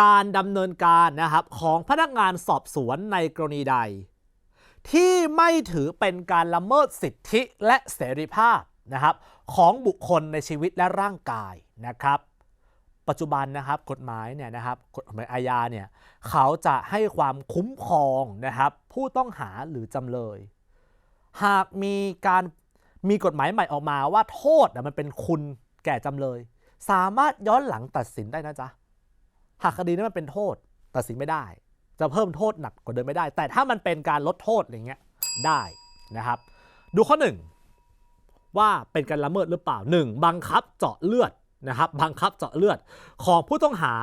การดำเนินการนะครับของพนักงานสอบสวนในกรณีใด ที่ไม่ถือเป็นการละเมิดสิทธิและเสรีภาพนะครับของบุคคลในชีวิตและร่างกายนะครับ ปัจจุบันนะครับกฎหมายเนี่ยนะครับกฎหมายอาญาเนี่ยเขาจะให้ความคุ้มครองนะครับผู้ต้องหาหรือจำเลย หากมีการมีกฎหมายใหม่ออกมาว่าโทษมันเป็นคุณแก่จำเลย สามารถย้อนหลังตัดสินได้นะจ๊ะ หากคดีนั้นมันเป็นโทษตัดสินไม่ได้ จะเพิ่มโทษหนักกว่าเดิมไม่ได้ แต่ถ้ามันเป็นการลดโทษอะไรเงี้ยได้นะครับ ดูข้อหนึ่งว่าเป็นการละเมิดหรือเปล่า 1. บังคับเจาะเลือดนะครับบังคับเจาะเลือดของผู้ต้องหา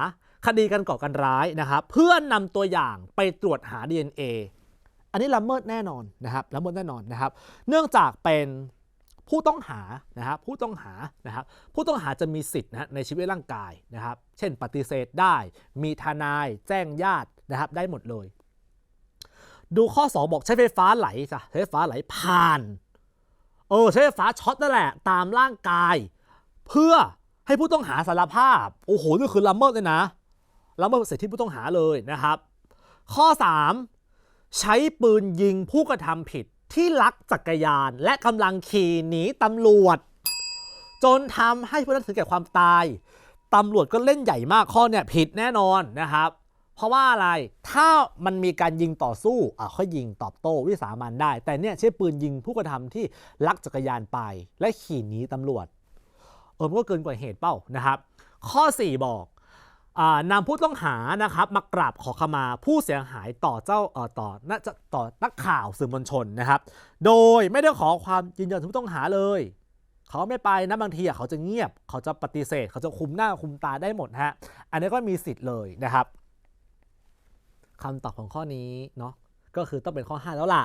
คดีการก่อการร้ายนะครับเพื่อนำตัวอย่างไปตรวจหา DNA อันนี้ละเมิดแน่นอนนะครับละเมิดแน่นอนนะครับ เนื่องจากเป็น ผู้ต้องหานะครับผู้ต้องหานะครับผู้ต้องหาจะมีสิทธิ์นะในชีวิตร่างกายนะครับ เช่นปฏิเสธได้ มีทนายแจ้งญาตินะครับได้หมดเลย ดูข้อ 2 บอกใช้ไฟฟ้าไหลจ้ะใช้ไฟฟ้าไหลผ่านเออใช้ไฟฟ้าช็อตนั่นแหละตามร่างกาย เพื่อให้ผู้ต้องหาสารภาพโอ้โหนี่คือละเมิดเลยนะละเมิดสิทธิผู้ต้องหาเลยนะครับ ข้อ 3 ใช้ปืนยิงผู้กระทำผิด ที่ลักจักรยานและกำลังขี่หนีตำรวจ จนทำให้ผู้นั้นถึงแก่ความตายตำรวจก็เล่นใหญ่มากข้อเนี่ยผิดแน่นอนนะครับ เพราะว่าอะไรถ้ามันมีการยิงต่อสู้อะค่อยยิงตอบโต้วิสามันได้ แต่เนี่ยใช้ปืนยิงผู้กระทำที่ลักจักรยานไปและขี่หนีตำรวจเออมันก็เกินกว่าเหตุเป้านะครับ ข้อ 4 บอก นำผู้ต้องหานะครับมากราบขอขมาผู้เสียหายต่อเจ้าต่อน่าจะต่อนักข่าวสื่อมวลชนนะครับ โดยไม่ได้ขอความยืนยันจากผู้ต้องหาเลย เขาไม่ไปนะบางทีอะเขาจะเงียบ เขาจะปฏิเสธ เขาจะคุมหน้าคุมตาได้หมดฮะอันนี้ก็มีสิทธิ์เลยนะครับคำตอบของข้อนี้เนาะก็คือต้องเป็นข้อ 5 แล้วล่ะ